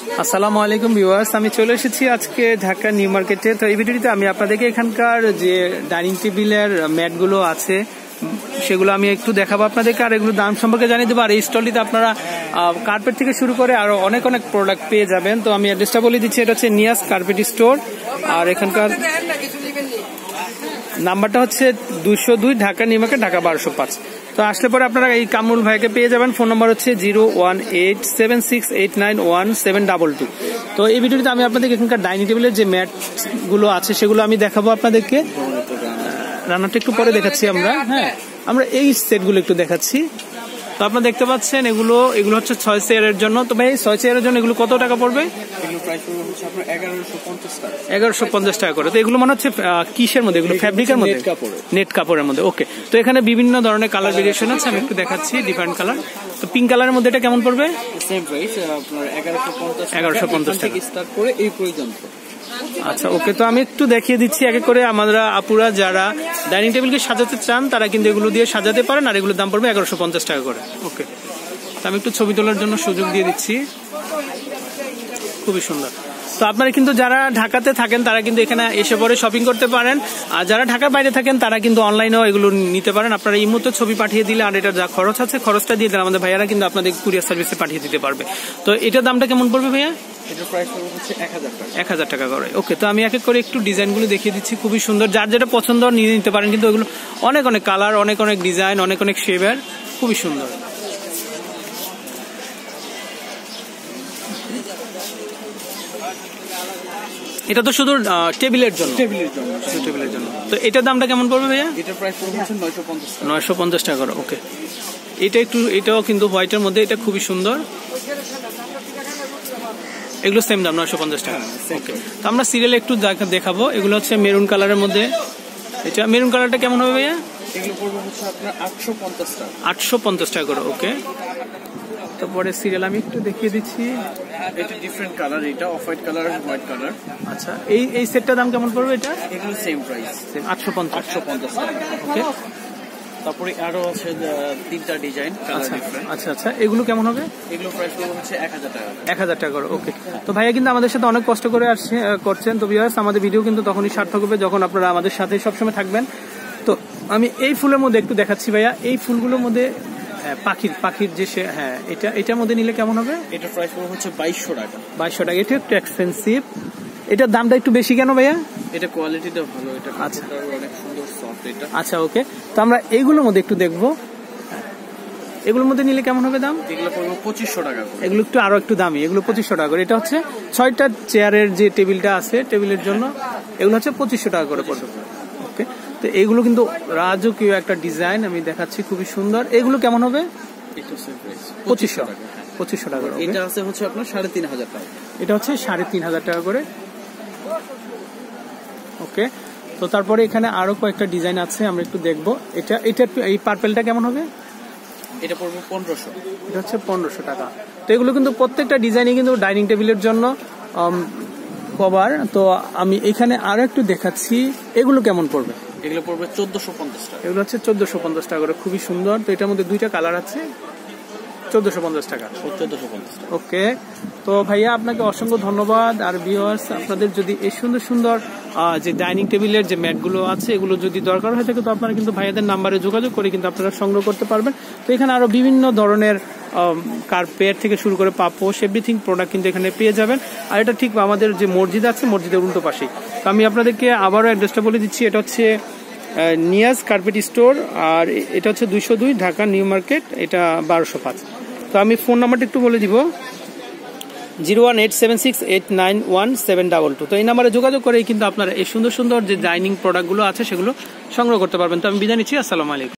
আসসালামু আলাইকুম ভিউয়ার্স, আমি চলে এসেছি আজকে ঢাকা নিউ মার্কেটে। তো এই ভিডিওটিতে আমি আপনাদেরকে এখানকার যে ডাইনিং টেবিলের ম্যাটগুলো আছে, সেগুলো আমি একটু দেখাবো আপনাদেরকে, আর এগুলো দাম সম্পর্কে জানিয়ে দেবো। আর এই স্টলটিতে আপনারা কার্পেট থেকে শুরু করে আরও অনেক অনেক প্রোডাক্ট পেয়ে যাবেন। তো আমি অ্যাড্রেসটা বলে দিচ্ছি, এটা হচ্ছে নিয়াস কার্পেট স্টোর আর এখানকার নাম্বারটা হচ্ছে দুশো দুই, ঢাকা নিউ মার্কেট, ঢাকা বারোশো পাঁচ। তো আসলে পরে আপনারা এই কামরুল ভাইকে পেয়ে যাবেন। ফোন নম্বর হচ্ছে zero one eight seven six eight nine one seven double two. তো এই ভিডিওটিতে আমি আপনাদের এখানকার ডাইনিং টেবিলের যে ম্যাটগুলো আছে সেগুলো আমি দেখাবো আপনাদেরকে। রান্নাটা একটু পরে দেখাচ্ছি আমরা হ্যাঁ। আমরা এই সেটগুলো একটু দেখাচ্ছি। তো আপনারা দেখতে পাচ্ছেন এগুলো এগুলো হচ্ছে ছয় চেয়ারের জন্য। তো ভাই, ছয় চেয়ারের জন্য এগুলো কত টাকা পড়বে? প্রাইস পড়বে হচ্ছে আপনার টাকা। করে। তো এগুলো মনে হচ্ছে কিসের মধ্যে? এগুলো ফ্যাব্রিকের মধ্যে? নেট। নেট কাপড়ের মধ্যে। ওকে তো এখানে বিভিন্ন ধরনের কালার ভেরিয়েশন আছে আমি একটু দেখাচ্ছি ডিফারেন্ট কালার তো পিঙ্ক কালারের মধ্যে এটা কেমন পড়বে? সেম প্রাইস আপনার এগারোশো 1150 টাকা। স্টার্ট করে এই পর্যন্ত। আচ্ছা ওকে তো আমি একটু দেখিয়ে দিচ্ছি এক এক করে আমরা আপুরা যারা ডাইনিং টেবিলকে সাজাতে চান তারা কিন্তু এগুলো দিয়ে সাজাতে পারেন আর এগুলোর দাম পড়বে এগারোশো পঞ্চাশ টাকা করে। ওকে তো আমি একটু ছবি তোলার জন্য সুযোগ দিয়ে দিচ্ছি। খুবই সুন্দর। তো আপনারা কিন্তু যারা ঢাকাতে থাকেন তারা কিন্তু এখানে এসে পরে শপিং করতে পারেন। আর যারা ঢাকার বাইরে থাকেন তারা কিন্তু অনলাইনেও এগুলো নিতে পারেন। আপনারা এই মুহূর্তে ছবি পাঠিয়ে দিলে আর এটার যা খরচ আছে খরচটা দিয়ে দিলে আমাদের ভাইয়ারা কিন্তু আপনাদের কুরিয়ার সার্ভিসে পাঠিয়ে দিতে পারবে। তো এটার দামটা কেমন পড়বে ভাইয়া? এক হাজার টাকা। করে। ওকে তো আমি এক এক করে একটু ডিজাইনগুলো দেখিয়ে দিচ্ছি। খুবই সুন্দর। যার যেটা পছন্দ নিয়ে নিতে পারেন কিন্তু ওগুলো অনেক অনেক কালার অনেক অনেক ডিজাইন অনেক অনেক শেপের খুবই সুন্দর। এটা তো শুধু টেবিলের জন্য। টেবিলের জন্য। শুধু টেবিলের জন্য। তো এটার দামটা কেমন পড়বে ভাইয়া? এটার প্রাইস পড়বে হচ্ছে নয়শো পঞ্চাশ টাকা। নয়শো পঞ্চাশ টাকা করে ওকে এটা একটু এটাও কিন্তু হোয়াইটের মধ্যে এটা খুবই সুন্দর। এগুলো সেম দাম নয়শো পঞ্চাশ টাকা ওকে তো আমরা সিরিয়ালে একটু দেখা- দেখাবো। এগুলো হচ্ছে মেরুন কালারের মধ্যে। এটা মেরুন কালারটা কেমন হবে ভাইয়া? এগুলো পড়বে হচ্ছে আপনার আটশো পঞ্চাশ টাকা। আটশো পঞ্চাশ টাকা করে ওকে তারপরে সিরিয়াল আমি একটু দেখিয়ে দিচ্ছি। এটা ডিফারেন্ট কালার এটা অফ হোয়াইট কালার আর হোয়াইট কালার আচ্ছা এই এই সেটটার দাম কেমন পড়বে এটা? এগুলো সেম প্রাইস আটশো পঞ্চাশ। আটশো পঞ্চাশ ওকে তারপরে আরও আছে তিনটা ডিজাইন আচ্ছা আচ্ছা আচ্ছা। এগুলো কেমন হবে? এগুলো প্রাইস হচ্ছে এক হাজার টাকা এক হাজার টাকা করে ওকে তো ভাইয়া কিন্তু আমাদের সাথে অনেক কষ্ট করে আসছে করছেন। তো বিয়ার্স আমাদের ভিডিও কিন্তু তখনই সার্থক হবে যখন আপনারা আমাদের সাথে সবসময় থাকবেন। তো আমি এই ফুলের মধ্যে একটু দেখাচ্ছি ভাইয়া। এই ফুলগুলোর মধ্যে পাখির পাখির যে সে হ্যাঁ এটা এটার মধ্যে নিলে কেমন হবে? এটার প্রাইস পড়বে হচ্ছে বাইশশো টাকা। বাইশশো টাকা। এটা একটু এক্সপেন্সিভ এটার দামটা একটু বেশি কেন ভাইয়া? এটা কোয়ালিটিটা ভালো এটা আচ্ছা। অনেক সুন্দর সফট এটা। আচ্ছা ওকে তো আমরা এইগুলোর মধ্যে একটু দেখব। এগুলোর মধ্যে নিলে কেমন হবে দাম? এগুলো পড়বে পঁচিশশো টাকা করে। এগুলো একটু আরও একটু দামি। এগুলো পঁচিশশো টাকা করে। এটা হচ্ছে ছয়টা চেয়ারের যে টেবিলটা আছে টেবিলের জন্য এগুলো হচ্ছে পঁচিশশো টাকা করে পড়বে। তো এগুলো কিন্তু রাজকীয় একটা ডিজাইন আমি দেখাচ্ছি খুবই সুন্দর। এগুলো কেমন হবে? পঁচিশশো। হ্যাঁ। পঁচিশশো টাকা করে এটা আছে হচ্ছে আপনার সাড়ে তিন হাজার টাকা। এটা হচ্ছে সাড়ে তিন হাজার টাকা করে। ওকে। তো তারপরে এখানে আরও কয়েকটা ডিজাইন আছে আমরা একটু দেখব। এটা এটা এই পার্পেলটা কেমন হবে? এটা পড়বে পনেরোশো। এটা হচ্ছে পনেরোশো টাকা। তো এগুলো কিন্তু প্রত্যেকটা ডিজাইনই কিন্তু ডাইনিং টেবিলের জন্য কভার তো আমি এখানে আরও একটু দেখাচ্ছি এগুলো কেমন পড়বে? এগুলো পড়বে চোদ্দশো পঞ্চাশ টাকা। এগুলো হচ্ছে চোদ্দশো পঞ্চাশ টাকা করে খুবই সুন্দর। তো এটার মধ্যে দুইটা কালার আছে। চোদ্দশো পঞ্চাশ টাকা। চোদ্দশো পঞ্চাশ ওকে। তো ভাইয়া আপনাকে অসংখ্য ধন্যবাদ। আর ভিউয়ার্স আপনাদের যদি এই সুন্দর সুন্দর যে ডাইনিং টেবিলের যে ম্যাটগুলো আছে, এগুলো যদি দরকার হয় থাকে তো আপনারা কিন্তু ভাইয়াদের নাম্বারে যোগাযোগ করে কিন্তু আপনারা সংগ্রহ করতে পারবেন। তো এখানে আরও বিভিন্ন ধরনের কার্পেট থেকে শুরু করে পাপোশ এভরিথিং প্রোডাক্ট কিন্তু এখানে পেয়ে যাবেন। আর এটা ঠিক আমাদের যে মসজিদ আছে, মসজিদের উল্টো পাশেই। তো আমি আপনাদেরকে আবারও অ্যাড্রেসটা বলে দিচ্ছি, এটা হচ্ছে নিয়াজ কার্পেট স্টোর আর এটা হচ্ছে দুইশো দুই ঢাকা নিউ মার্কেট, এটা বারোশো পাঁচ। তো আমি ফোন নাম্বারটা একটু বলে দিব। Zero one eight seven six eight nine one seven double two. তো এই নাম্বারে যোগাযোগ করেই কিন্তু আপনারা এই সুন্দর সুন্দর যে ডাইনিং প্রোডাক্টগুলো আছে সেগুলো সংগ্রহ করতে পারবেন। তো আমি বিদায় নিচ্ছি, আসসালামু আলাইকুম।